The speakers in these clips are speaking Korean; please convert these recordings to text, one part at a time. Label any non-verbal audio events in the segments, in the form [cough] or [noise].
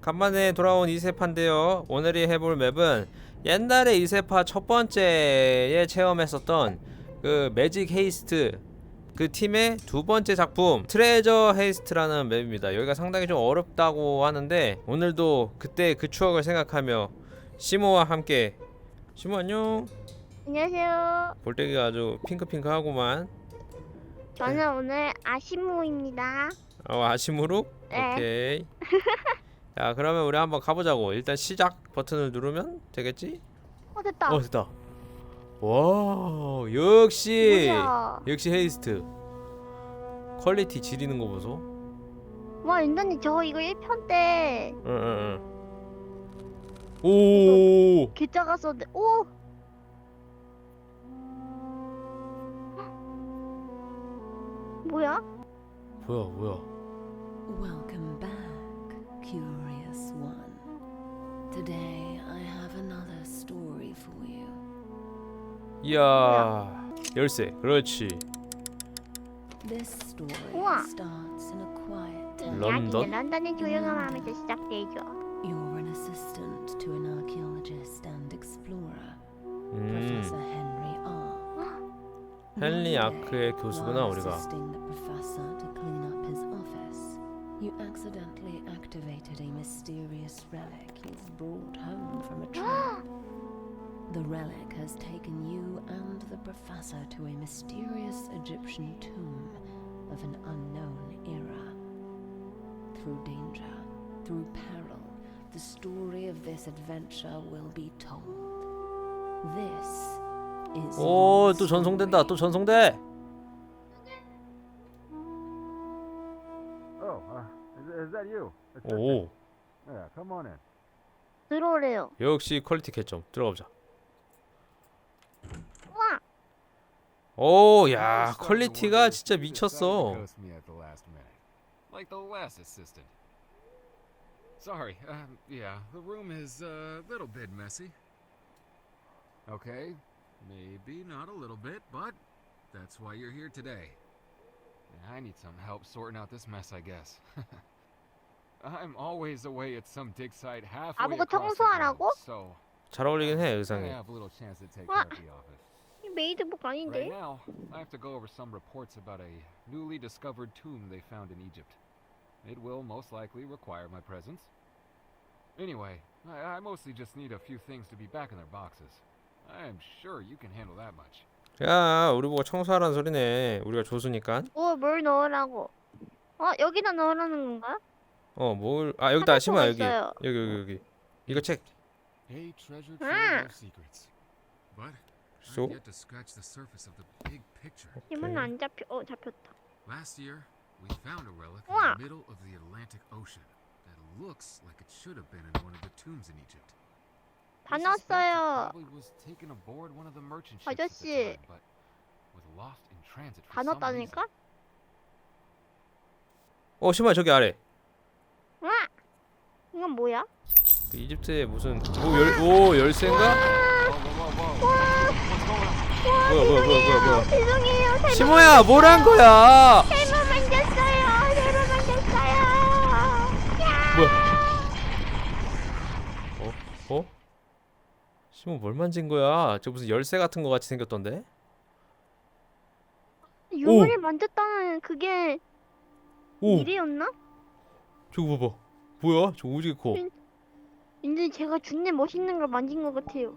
간만에 돌아온 이세파인데요. 오늘이 해볼 맵은 옛날에 이세파 첫 번째에 체험했었던 그 매직 헤이스트 그 팀의 두 번째 작품 트레저 헤이스트라는 맵입니다. 여기가 상당히 좀 어렵다고 하는데 오늘도 그때 그 추억을 생각하며 시모와 함께 시모 안녕. 안녕하세요. 볼때기가 아주 핑크핑크하구만. 저는 오늘 아시모입니다. 어 아시무룩? 네. 오케이. [laughs] 자 그러면 우리 한번 가보자고. 일단 시작 버튼을 누르면 되겠지? 어 됐다. 어 됐다. 와 역시 뭐야? 역시 헤이스트. 퀄리티 지리는 거 보소. 와 인턴님 저 이거 1편 때 응응응. 오. 개 작았었는데 오. [gasps] 뭐야? 뭐야 뭐야. Welcome back, curious one. Today I have another story for you. 이야 열쇠. 그렇지. This story 우와. starts in a quiet town. 런던? 이야기는 런던의 조용한 마음에서 시작되죠. You're an assistant to an archaeologist and explorer, 음. Professor Henry R. [gasps] 헨리 One day, 아크의 교수구나 while 우리가. assisting the professor to clean up his office, you accidentally activated a mysterious relic he's brought home from a trip. [gasps] the relic has taken you and the professor to a mysterious Egyptian tomb of an unknown era. Through danger, through peril, the story of this adventure will be told. This is 오 your 또 전송된다. 또 story. 전송돼. you? Assistant? 오 Yeah, come on in. 들어오래요. 역시 퀄리티 개점. 들어가 보자. 와. 오, 야, 퀄리티가 진짜 미쳤어. Ghost me at the last minute. like the last assistant. Sorry, um, yeah, the room is uh, a little bit messy. Okay. Maybe not a little bit, but that's why you're here today. Yeah, I need some help sorting out this mess, I guess. [laughs] I'm always away at some dig site halfway 아보고 across the globe, 청소하라고? so 잘 어울리긴 해 I 의상이. have little chance to take 와. care of the office. 이 메이드복 아닌데? Right now, I have to go over some reports about a newly discovered tomb they found in Egypt. It will most likely require my presence. Anyway, I, I mostly just need a few things to be back in their boxes. I am sure you can handle that much. 야, 우리 보고 청소하라는 소리네. 우리가 조수니까. 오, 뭘 넣으라고? 어, 여기다 넣으라는 건가? 어, 뭘? 아 여기다 하나 심아 더 여기. 있어요. 여기 여기 여기. 이거 책. A treasure Ah. trove of secrets. But So? I've yet to scratch the surface of the big picture. 힘은 안 잡혀. 어, 잡혔다. Last year, we found a relic Wow. in the middle of the Atlantic Ocean that looks like it should have been in one of the tombs in Egypt. 다 We suspect it 넣었어요. probably was taken aboard one of the merchant ships at 아저씨. the time, but was lost in transit 다 for some reason. 넣었다니까? 어, 심아 저기 아래. 와! 이건 뭐야? 그 이집트에 무슨 오 열 오 열쇠인가? What's going on? 뭐야 뭐야 뭐야 뭐야 뭐야. 죄송해요. 잘못, 시모야 뭘 한 거야? 잘못 만졌어요. 잘못 만졌어요. 야! 뭐야? 어? 어? 시모 뭘 만진 거야? 저 무슨 열쇠 같은 거 같이 생겼던데? 유물을 만졌다는 그게 오, 일이었나? 저거 봐봐. 뭐야? 저 오지게 커. 근데 제가 준내 멋있는 걸 만진 것 같아요.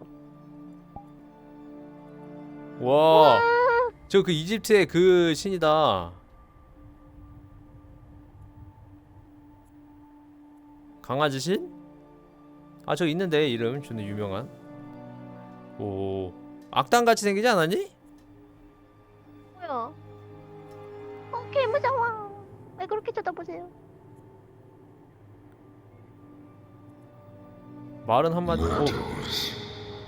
와, 저 그 이집트의 그 신이다. 강아지 신? 아, 저 있는데 이름 존나 유명한. 오, 악당 같이 생기지 않았니? 뭐야? 어, 개 무서워. 왜 그렇게 쳐다보세요? 말은 한마디. 오, Mortals,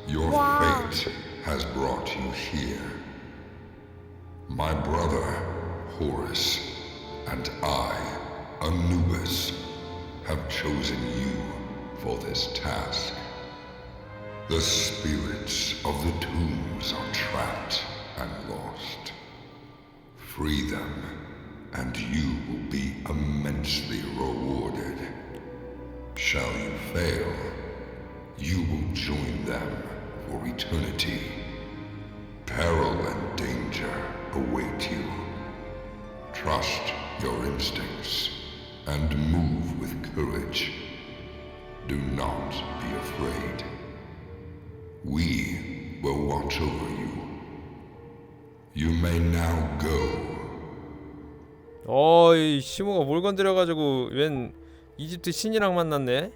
your Wow. fate has brought you here. My brother, Horus, and I, Anubis, have chosen you for this task. The spirits of the tombs are trapped and lost. Free them, and you will be immensely rewarded. Shall eternity. Peril and danger await you. Trust your instincts and move with courage. Do not be afraid. We will watch over you. You may now go. 어이 시모가 뭘 건드려가지고 웬 이집트 신이랑 만났네.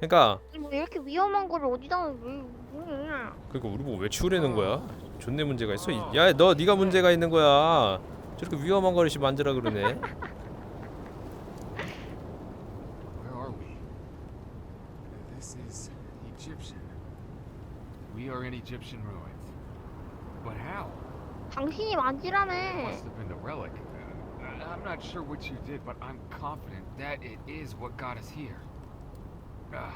그러니까 뭐 이렇게 위험한 거를 어디다? 그러니까 우리 보고 왜 치우려는 거야? 존내 문제가 있어? 야 너 네가 문제가 있는 거야. 저렇게 위험한 거를 씨 만지라 그러네. Where are we? This is Egyptian. We are in Egyptian ruins. But how? 당신이 만지라며. must have been the relic. Uh, I'm not sure what you did, but I'm confident that it is what got us here. Ah.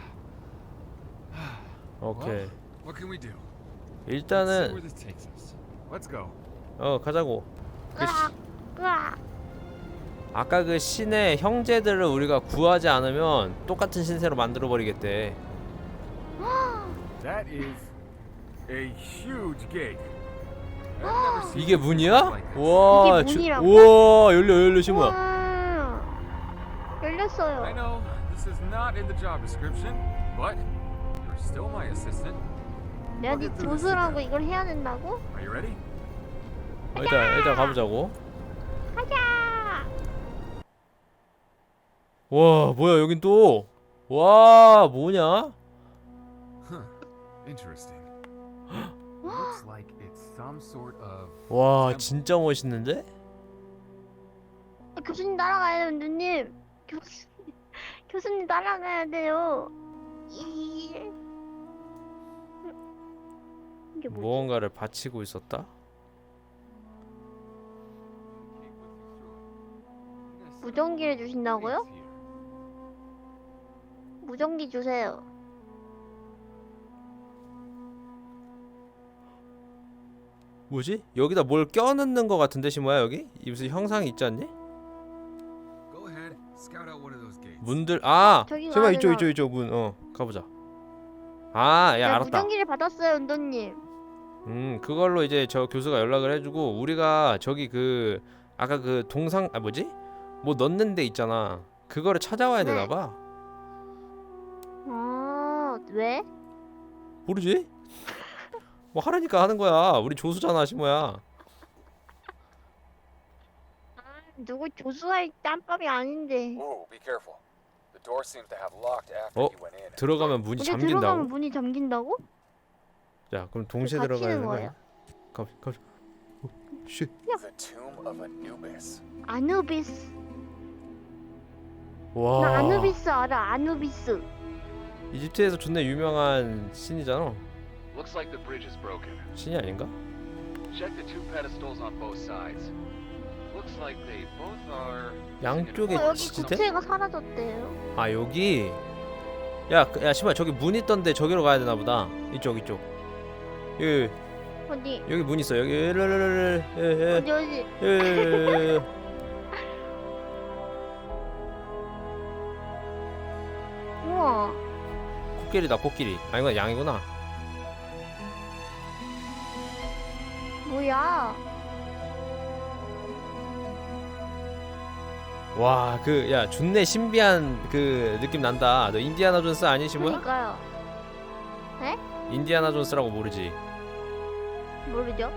오케이. What can we do? Let's see 일단은 where this takes us. Let's go. 어 가자고. 그 시-. 아까 그 신의 형제들을 우리가 구하지 않으면 똑같은 신세로 만들어 버리겠대. That is a huge gate. I've never seen 이게 anything 문이야? like this. 와, 이게 주- 문이라고? 우와 열려 열려 시모야. 우와. I 열렸어요. know this is not in the job description, but you're still my assistant. 내가 네 조수라고 이걸 해야 된다고? Are you ready? 어, 일단 일단 가보자고. 가자. 와 뭐야 여긴 또. 와 뭐냐? Interesting. Looks like it's some sort of 와 진짜 멋있는데? 아, 교수님 따라가야 돼요, 누님. 교수 교수님 따라가야 돼요. 이- 이게 뭐지? 무언가를 바치고 있었다. 무전기를 주신다고요? 무전기 주세요. 뭐지? 여기다 뭘 껴넣는 거 같은데 시모야 여기? 이 무슨 형상이 있지 않니? 문들 아 저기 시모야 가야 이쪽 되나? 이쪽 이쪽 문 어 가보자. 아야 알았다. 무전기를 받았어요, 은도님. 음 그걸로 이제 저 교수가 연락을 해주고 우리가 저기 그 아까 그 동상 아 뭐지 뭐 넣는 데 있잖아 그거를 찾아와야 네. 되나 봐 아, 왜? 모르지 [laughs] 뭐 하라니까 하는 거야 우리 조수잖아 시모야 누구 조수할 짬밥이 아닌데. Whoa, be careful. 어? 들어가면 문이 잠긴다고 들어가면 문이 잠긴다고? 자 그럼 동시에 들어가야 되는 거예요? 거야 가, 가, 어, 쉿. 아누비스. 와나 아누비스 알아, 아누비스. 이집트에서 존나 유명한 신이잖아 Looks like the bridge is broken. 신이 아닌가? Check the two pedestals on both sides. 양쪽에 어, 여기 지지대? 구체가 사라졌대요. 아 여기 야, 그- 야 시모야 저기 문 있던데 저기로 가야 되나 보다 이쪽 이쪽 여기 어디? 여기 문 있어 여기 르르르르 예예 어디 어디? 예. [laughs] 우와. 코끼리다 코끼리 아 이건 양이구나 뭐야? 와 그 야 존내 신비한 그 느낌 난다 너 인디아나 존스 아니시 뭐야? 그러니까요. 인디아나 존스라고 모르지 모르죠?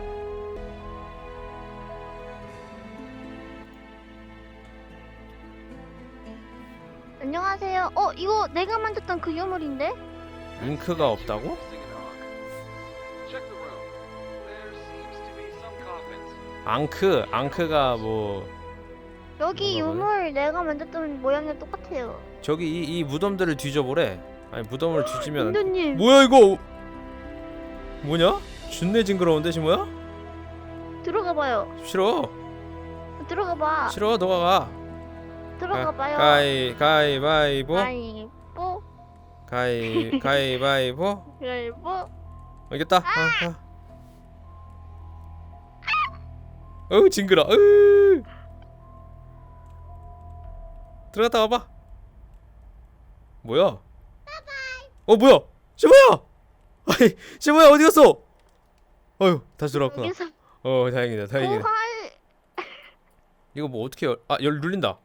안녕하세요. 어, 이거 내가 만졌던 그 유물인데? 잉크가 없다고? 앙크 앙크가 뭐 여기 유물 내가 만졌던 모양이랑 똑같아요. 저기 이, 이 무덤들을 뒤져보래 아니 무덤을 뒤지면 인도님 뭐야 이거 뭐냐? 존내 징그러운데 시모야? 들어가 봐요. 싫어 들어가 봐. 싫어 너가 가 들어가 봐요. 가이 가위바위보 아이 뽀 가위 가위바위보 그리고 어, 이겼다. 아, 아. 어우 징그러. 으. 들어갔다 와봐. 뭐야? 어 뭐야? 시모야! 아이 시모야 어디 갔어? 어휴 다시 돌아왔구나. 여기서 어 다행이다 다행이다. 부활. 이거 뭐 어떻게 열? 아 열 눌린다.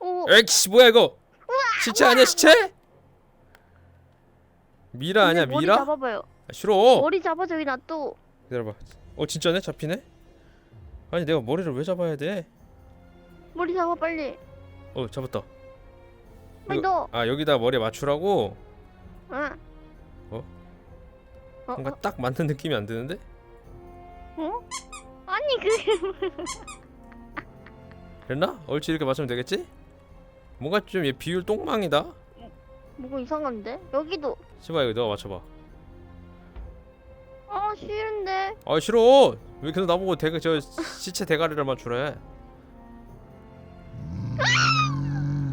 오. 에이씨 뭐야 이거? 시체 아니야 시체? 미라 아니야 머리 미라? 잡아봐요. 아, 싫어. 머리 잡아 저기 놔둬. 기다려봐. 어 진짜네 잡히네? 아니 내가 머리를 왜 잡아야 돼? 머리 잡아 빨리. 어 잡았다. 빨리 이거-. 아 여기다 머리 맞추라고? 응. 어? 어? 뭔가 어? 딱 맞는 느낌이 안 드는데? 어? 아니 그 [laughs] 됐나? 옳지 이렇게 맞추면 되겠지? 뭔가 좀 얘 비율 똥망이다. 뭐가 이상한데? 여기도. 시바 이거 너가 맞춰봐. 아 싫은데. 아 싫어. 왜 계속 나보고 대가 저 시체 대가리를 맞추래?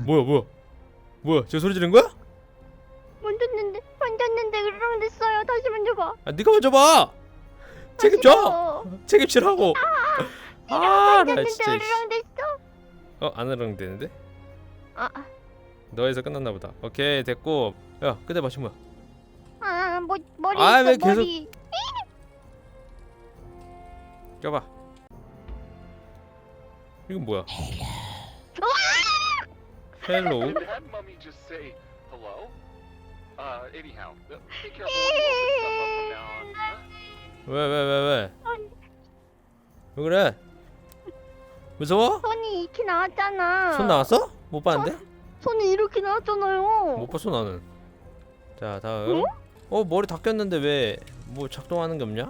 뭐야 뭐야 뭐야 저 소리 지른 거야? 만졌는데 만졌는데 그러면 됐어요. 다시 만져봐. 아 네가 먼저 봐. 책임져. 책임지라고. 아나 만졌는데 진짜. 씨. 으르렁 됐어. 어 안으랑 되는데? 아, 너에서 끝났나 보다. 오케이 됐고. 야 끝에 마신 거야. 아, 뭐 머리 아, 있어 왜 계속- 머리. 껴봐. 이건 뭐야? 헬로. [laughs] Did that mummy just say hello? Uh, anyhow, be careful when you open stuff up from now on. huh? 왜 왜 왜 왜? 왜 그래? 무서워? 손이 이렇게 나왔잖아. 손 나왔어? 못 봤는데? 손이 이렇게 나왔잖아요. 못 봤어 나는. 자 다음. 어 머리 다 꼈는데 왜 뭐 작동하는 게 없냐?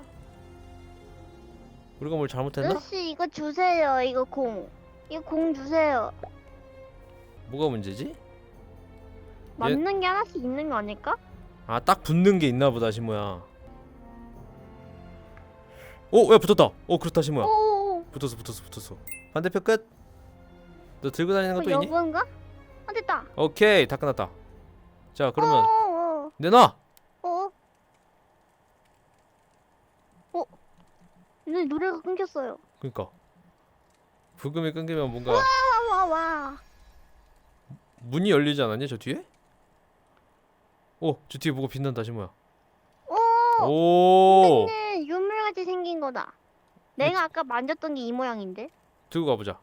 우리가 뭘 잘못했나? 아저씨 이거 주세요. 이거 공. 이거 공 주세요. 뭐가 문제지? 맞는 게 하나씩 있는 거 아닐까? 아 딱 붙는 게 있나 보다 시모야. 오, 야 붙었다. 오 그렇다 시모야. 오, 붙었어 붙었어 붙었어. 반대편 끝. 너 들고 다니는 어, 것도 있니? 여건가? 아 됐다. 오케이 다 끝났다. 자 그러면 어, 내놔. 어, 어. 어. 내 노래가 끊겼어요. 그러니까 부금이 끊기면 뭔가 와, 와, 와. 문이 열리지 않았냐 저 뒤에? 오, 저 뒤에 뭐가 빛난다 시모야. 오. 오, 근데 유물같이 생긴 거다. 내가 아까 만졌던 게 이 모양인데. 들고 가보자.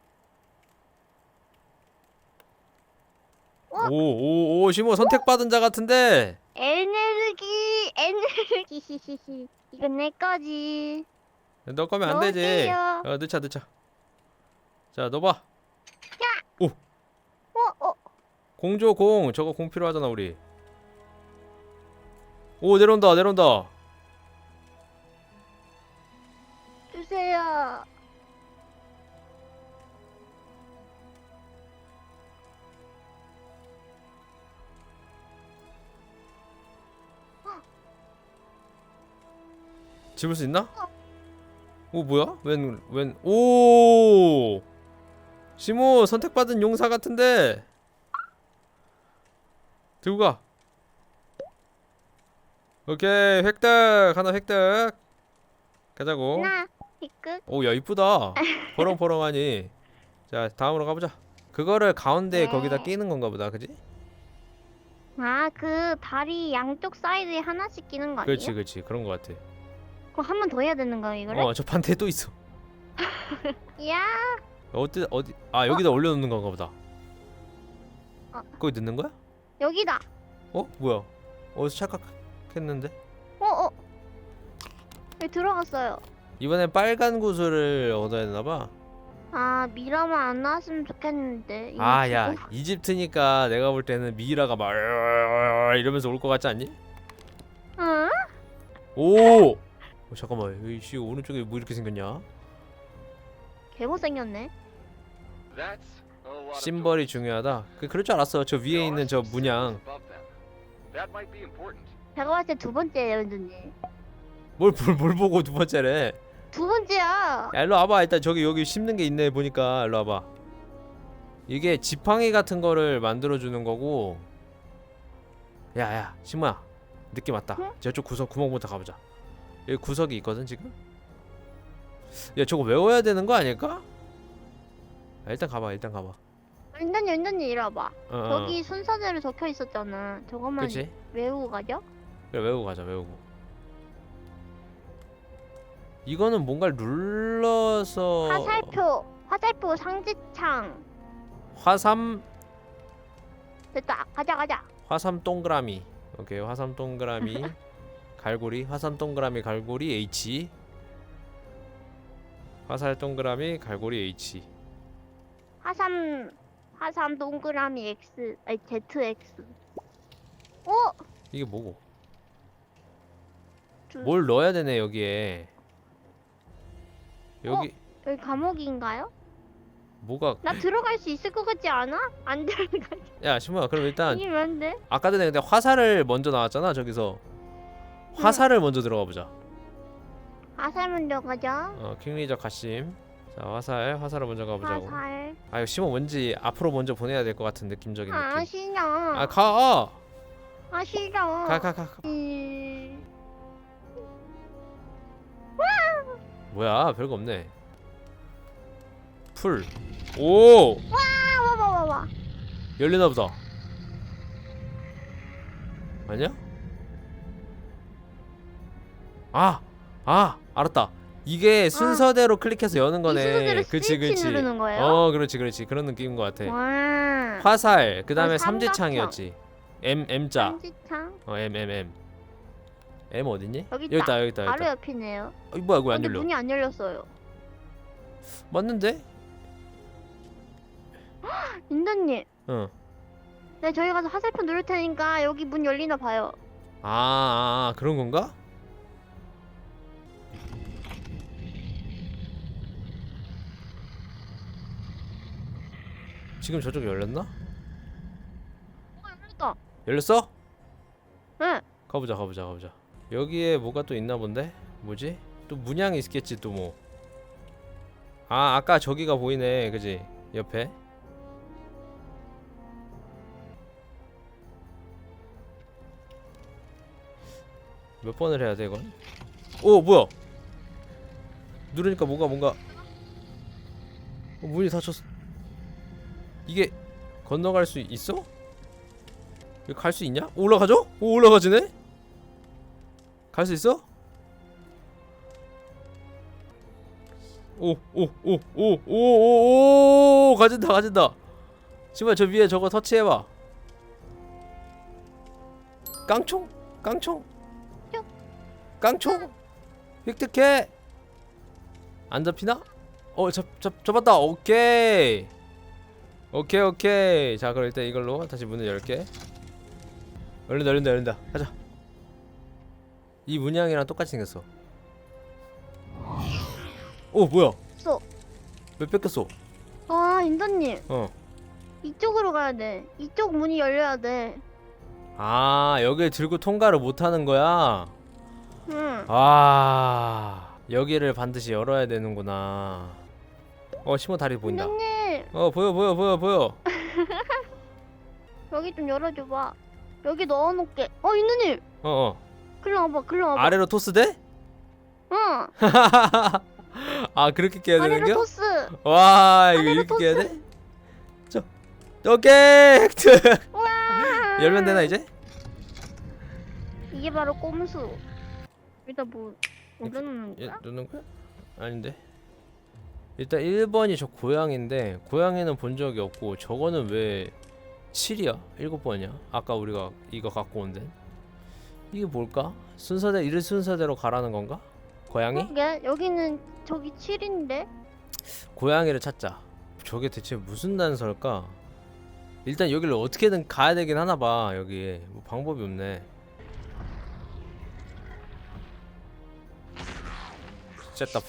와. 오, 오, 오, 시모 선택받은 자 같은데. 에너지, 에너지. 히히히히. [laughs] 이건 내 거지. 너 거면 안 되지. 넣을게요. 어, 넣자, 넣자. 자, 넣어봐. 어, 어. 공조 공, 저거 공 필요하잖아 우리. 오, 내려온다, 내려온다. 주세요. 집을 수 있나? 오, 뭐야? 웬, 웬, 오! 시모 선택받은 용사 같은데. 들고 가. 오케이, 획득 하나 획득. 가자고. 하나, 히끗. 오, 야 이쁘다. 포렁포렁하니. [laughs] 자, 다음으로 가보자. 그거를 가운데 네. 거기다 끼는 건가 보다, 그지? 아, 그 다리 양쪽 사이드에 하나씩 끼는 거 아니에요? 그렇지, 그렇지, 그런 거 같아. 그럼 한번 더 해야 되는 거야, 이거를? 어, 저 반대에 또 있어. [laughs] 야, 어디 어디? 아 여기다 올려놓는 건가 보다. 어. 거기 넣는 거야? 여기다. 어, 뭐야? 어디서 착각했는데? 어, 어. 여기 들어갔어요. 이번엔 빨간 구슬을 얻어야 되나 봐. 아, 미라만 안 나왔으면 좋겠는데. 이거 아, 야, 주고. 이집트니까 내가 볼 때는 미이라가 막 이러면서 올 것 같지 않니? 응? 오! 어, 잠깐만, 이씨 오른쪽에 뭐 이렇게 생겼냐? 개 못생겼네. That's 심벌이 중요하다. 그 그럴 줄 알았어. 저 위에 있는 저 문양. 봤을 때 두 번째예요, 연주님. 뭘, 뭘, 뭘 보고 두 번째래? 두 번째야. 야, 일로 와봐. 일단 저기 여기 심는 게 있네 보니까 일로 와봐. 이게 지팡이 같은 거를 만들어 주는 거고. 야, 야, 신모야. 느낌 왔다. 응? 저쪽 구석 구멍부터 가보자. 여기 구석이 있거든 지금. 야, 저거 외워야 되는 거 아닐까? 야, 일단 가봐. 일단 가봐. 인턴님 인턴님 이리 와봐. 어, 어. 저기 순서대로 적혀 있었잖아. 저것만 그치? 외우고 가죠? 그래 외우고 가자 외우고 이거는 뭔가를 눌러서 화살표 화살표 상지창 화삼 됐다. 가자 가자. 화삼 동그라미 오케이 화삼 동그라미 [laughs] 갈고리 화삼 동그라미 갈고리 H 화살 동그라미 갈고리 H 화삼 화삼 동그라미 X 아니 ZX. 어? 이게 뭐고 주- 뭘 넣어야 되네 여기에 여기 여기 감옥인가요? 뭐가 나 들어갈 수 있을 것 같지 않아? 안 들어가. 야 신모야 그럼 일단 이게 뭔데? 아까 전에 근데 화살을 먼저 나왔잖아 저기서 화살을 먼저 들어가 보자 화살 먼저 가자. 어 킹리저 가심 자 화살 화살을 먼저 가보자고 화살. 아 이거 심어 뭔지 앞으로 먼저 보내야 될 것 같은 느낌적인 아 느낌 싫어. 아가 아 싫어. 가가 가 음, 뭐야 별거 없네 풀오 아, 와 와 와 와. 열리나 보다 아니야? 아! 아! 알았다 이게 순서대로 클릭해서 여는 거네 이 순서대로 그치 스위치 그치 누르는 거예요? 어 그렇지 그렇지 그런 느낌인 것 같아 와. 화살 그 다음에 어, 삼각형. 삼지창이었지 M M자 삼지창. 어 M M M M 어딨니? 여기 있다. 있다 여기 있다 여기 바로 옆이네요. 어, 뭐야 이거 안 근데 열려 문이 안 열렸어요. 맞는데? [gasps] 인도님. 어. 네 저희 가서 화살표 누를 테니까 여기 문 열리나 봐요. 아, 아, 아 그런 건가? 지금 저쪽 열렸나? 어 열렸다. 열렸어? 응. 가보자 가보자 가보자 여기에 뭐가 또 있나 본데? 뭐지? 또 문양이 있겠지 또 뭐. 아 아까 저기가 보이네 그지? 옆에 몇 번을 해야 돼 이건? 오 뭐야? 누르니까 뭐가 뭔가 어, 문이 닫혔어 이게 건너갈 수 있어? 갈 수 있냐? 올라가죠? 오 올라가지네? 갈 수 있어? 오 오 오 오 오오 가진다 가진다 지금 저 위에 저거 터치해봐 깡총 깡총 뿅. 깡총 획득해 안 잡히나? 어 잡, 잡, 잡았다 오케이 오케이 오케이 자 그럼 일단 이걸로 다시 문을 열게 열린다 열린다 열린다 가자 이 문양이랑 똑같이 생겼어 오 뭐야 쏘. 왜 뺏겼어 아 인도님. 어. 이쪽으로 가야 돼. 이쪽 문이 열려야 돼. 아 여길 들고 통과를 못하는 거야 응. 아 여기를 반드시 열어야 되는구나 어 심어 다리 보인다 인도님 어 보여 보여 보여 보여 [laughs] 여기 좀 열어줘봐. 여기 넣어놓게. 어 인도님. 어어 글로 와봐. 글로 와봐. 아래로 토스 돼? 응. [laughs] 아 그렇게 깨야 되는 아래로 겨? 토스. 와 이거 아래로 이렇게 토스. 깨야 돼? 저 오케이 [laughs] 획득 우와. 열면 되나 이제? 이게 바로 꼼수. 일단 뭐 올려놓는 예, 거야? 누는 거야? 아닌데 일단 1번이 저 고양인데 고양이는 본 적이 없고 저거는 왜 7이야? 7번이야? 아까 우리가 이거 갖고 온 데? 이게 뭘까? 순서대 이를 순서대로 가라는 건가? 고양이? 그러게 여기는 저기 7인데. 고양이를 찾자 저게 대체 무슨 단서일까? 일단 여기를 어떻게든 가야 되긴 하나 봐 여기에 뭐 방법이 없네 쨌다